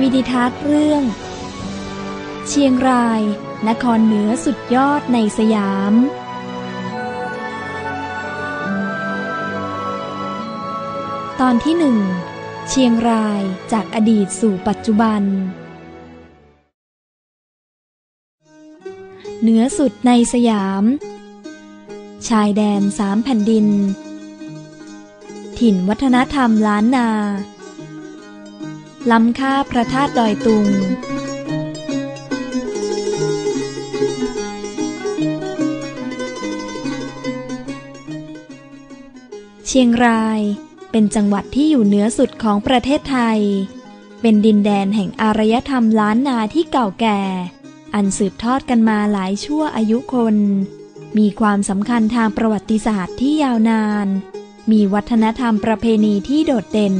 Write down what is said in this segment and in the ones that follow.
วิดิทัศน์เรื่อง เชียงราย นครเหนือสุดยอดในสยาม ตอนที่หนึ่งเชียงรายจากอดีตสู่ปัจจุบัน เหนือสุดในสยาม ชายแดนสามแผ่นดิน ถิ่นวัฒนธรรมล้านนา ล้ำค่าพระธาตุดอยตุง เชียงรายเป็นจังหวัดที่อยู่เหนือสุดของประเทศไทย เป็นดินแดนแห่งอารยธรรมล้านนาที่เก่าแก่ อันสืบทอดกันมาหลายชั่วอายุคน มีความสำคัญทางประวัติศาสตร์ที่ยาวนาน มีวัฒนธรรมประเพณีที่โดดเด่น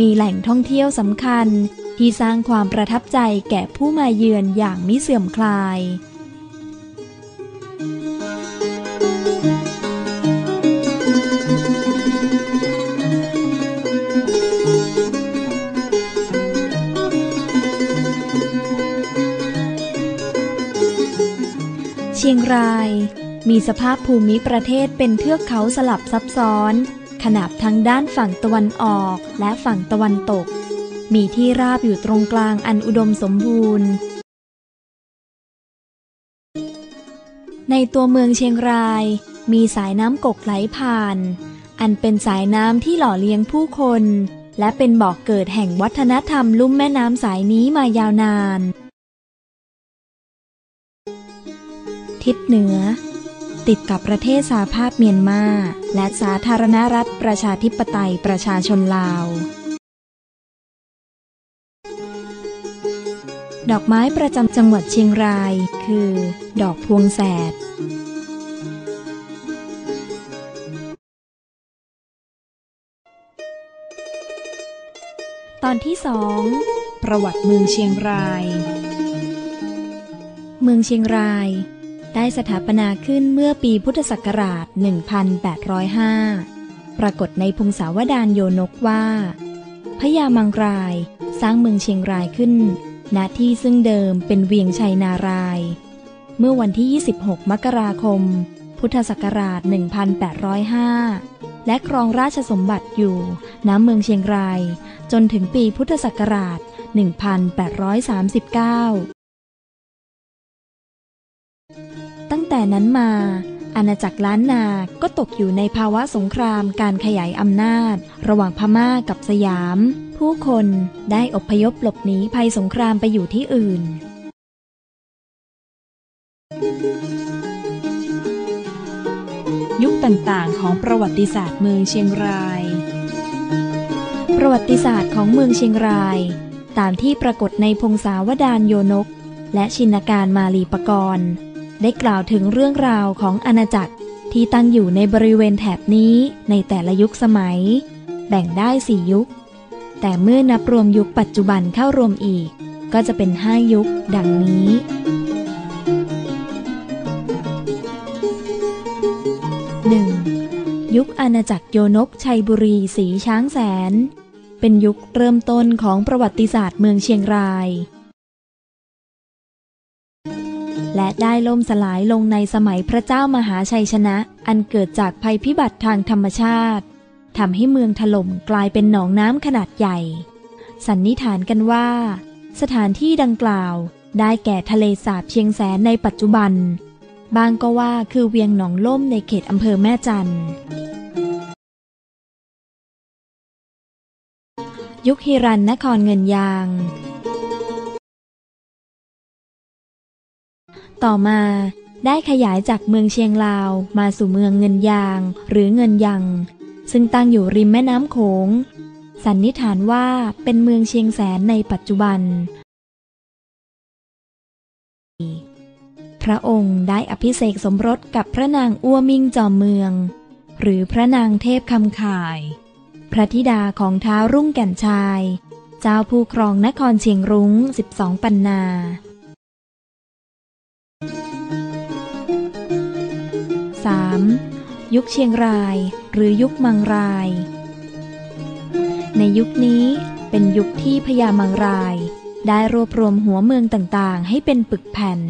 มีแหล่งท่องเที่ยวสำคัญที่สร้างความประทับใจแก่ผู้มาเยือนอย่างมิเสื่อมคลาย เชียงราย มีสภาพภูมิประเทศเป็นเทือกเขาสลับซับซ้อน ขนาบทั้งด้านฝั่งตะวันออกและฝั่งตะวันตก มีที่ราบอยู่ตรงกลางอันอุดมสมบูรณ์ ในตัวเมืองเชียงราย มีสายน้ำกกไหลผ่าน อันเป็นสายน้ำที่หล่อเลี้ยงผู้คน และเป็นบอกเกิดแห่งวัฒนธรรมลุ่มแม่น้ำสายนี้มายาวนาน ทิศเหนือ ติดกับประเทศสาภาพเมียนมา และสาธารณรัฐประชาธิปไตยประชาชนลาว ดอกไม้ประจำจังหวัดเชียงราย คือ ดอกพวงแสดตอนที่สองประวัติเมืองเชียงราย เมืองเชียงราย ได้สถาปนาขึ้นเมื่อปีพุทธศักราช 1805 ปรากฏในพงศาวดารโยนกว่า พญามังรายสร้างเมืองเชียงรายขึ้น ณ ที่ซึ่งเดิมเป็นเวียงชัยนาราย เมื่อวันที่ 26 มกราคม พุทธศักราช 1805 และครองราชสมบัติอยู่ณเมืองเชียงราย จนถึงปีพุทธศักราช 1839 ตั้งแต่นั้นมาอาณาจักรล้านนาก็ตกอยู่ในภาวะสงครามการขยายอำนาจ ระหว่างพม่ากับสยาม ผู้คนได้อพยพหลบหนีภัยสงครามไปอยู่ที่อื่น ยุคต่างๆ ของประวัติศาสตร์เมืองเชียงราย ประวัติศาสตร์ของเมืองเชียงราย ตามที่ปรากฏในพงศาวดารโยนก และชินการมาลีปกรณ์ ได้กล่าวถึงเรื่องราวของอาณาจักรที่ตั้งอยู่ในบริเวณแถบนี้ในแต่ละยุคสมัย แบ่งได้สี่ยุค แต่เมื่อนับรวมยุคปัจจุบันเข้ารวมอีก ก็จะเป็นห้ายุคดังนี้ 1. ยุคอาณาจักรโยนกชัยบุรีสีช้างแสน เป็นยุคเริ่มต้นของประวัติศาสตร์เมืองเชียงราย และได้ล่มสลายลงในสมัยพระเจ้ามหาชัยชนะ อันเกิดจากภัยพิบัติทางธรรมชาติทำให้เมืองถล่มกลายเป็นหนองน้ำขนาดใหญ่ สันนิษฐานกันว่า สถานที่ดังกล่าวได้แก่ทะเลสาบเชียงแสนในปัจจุบัน บางก็ว่าคือเวียงหนองล่มในเขตอำเภอแม่จันยุคฮิรันนครเงินยาง ต่อมาได้ขยายจากเมืองเชียงลาวมาสู่เมืองเงินยางหรือเงินยัง ซึ่งตั้งอยู่ริมแม่น้ำโขง สันนิษฐานว่าเป็นเมืองเชียงแสนในปัจจุบัน พระองค์ได้อภิเษกสมรสกับพระนางอ้วมิ่งจอมเมือง หรือพระนางเทพคำข่าย พระธิดาของท้าวรุ่งแก่นชาย เจ้าผู้ครองนครเชียงรุ้ง 12 ปันนา 3. ยุคเชียงราย หรือยุคมังราย ในยุคนี้เป็นยุคที่พญามังราย ได้รวบรวมหัวเมืองต่างๆ ให้เป็นปึกแผ่น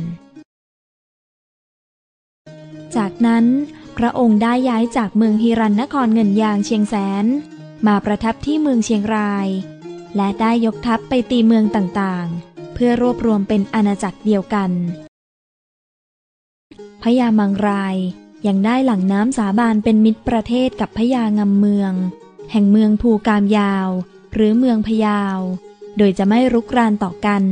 จากนั้นพระองค์ได้ย้ายจากเมืองฮิรันนครเงินยางเชียงแสน มาประทับที่เมืองเชียงราย และได้ยกทัพไปตีเมืองต่างๆ เพื่อรวบรวมเป็นอาณาจักรเดียวกันพญามังราย ยังได้หลังน้ำสาบานเป็นมิตรประเทศกับพญางำเมือง แห่งเมืองภูกามยาว หรือเมืองพยาว โดยจะไม่รุกรานต่อกัน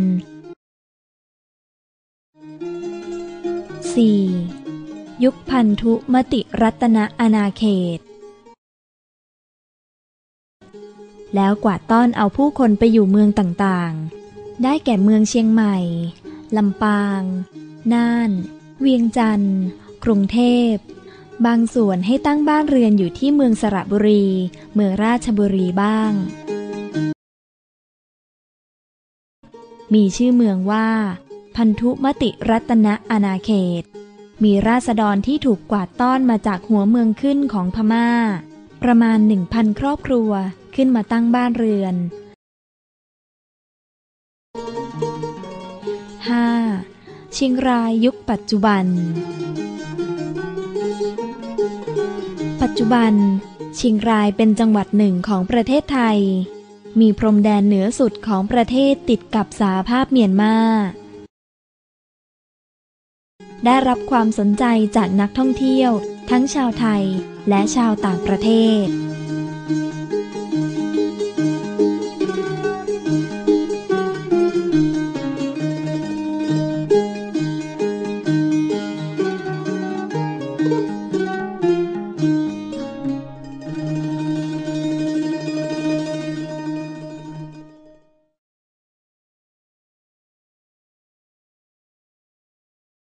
4. ยุคพันธุมติรัตนอาณาเขต แล้วกวาดต้อนเอาผู้คนไปอยู่เมืองต่างๆ ได้แก่เมืองเชียงใหม่ ลำปาง น่าน เวียงจันทร์ กรุงเทพ บางส่วนให้ตั้งบ้านเรือนอยู่ที่เมืองสระบุรี เมืองราชบุรีบ้าง มีชื่อเมืองว่า พันธุมติรัตนอาณาเขต มีราษฎรที่ถูกกวาดต้อนมาจากหัวเมืองขึ้นของพมา่า ประมาณหนึ่งพันครอบครัวขึ้นมาตั้งบ้านเรือน เชียงรายยุคปัจจุบัน ปัจจุบัน เชียงรายเป็นจังหวัดหนึ่งของประเทศไทย มีพรมแดนเหนือสุดของประเทศติดกับสาภาพเมียนมา ได้รับความสนใจจากนักท่องเที่ยว ทั้งชาวไทยและชาวต่างประเทศ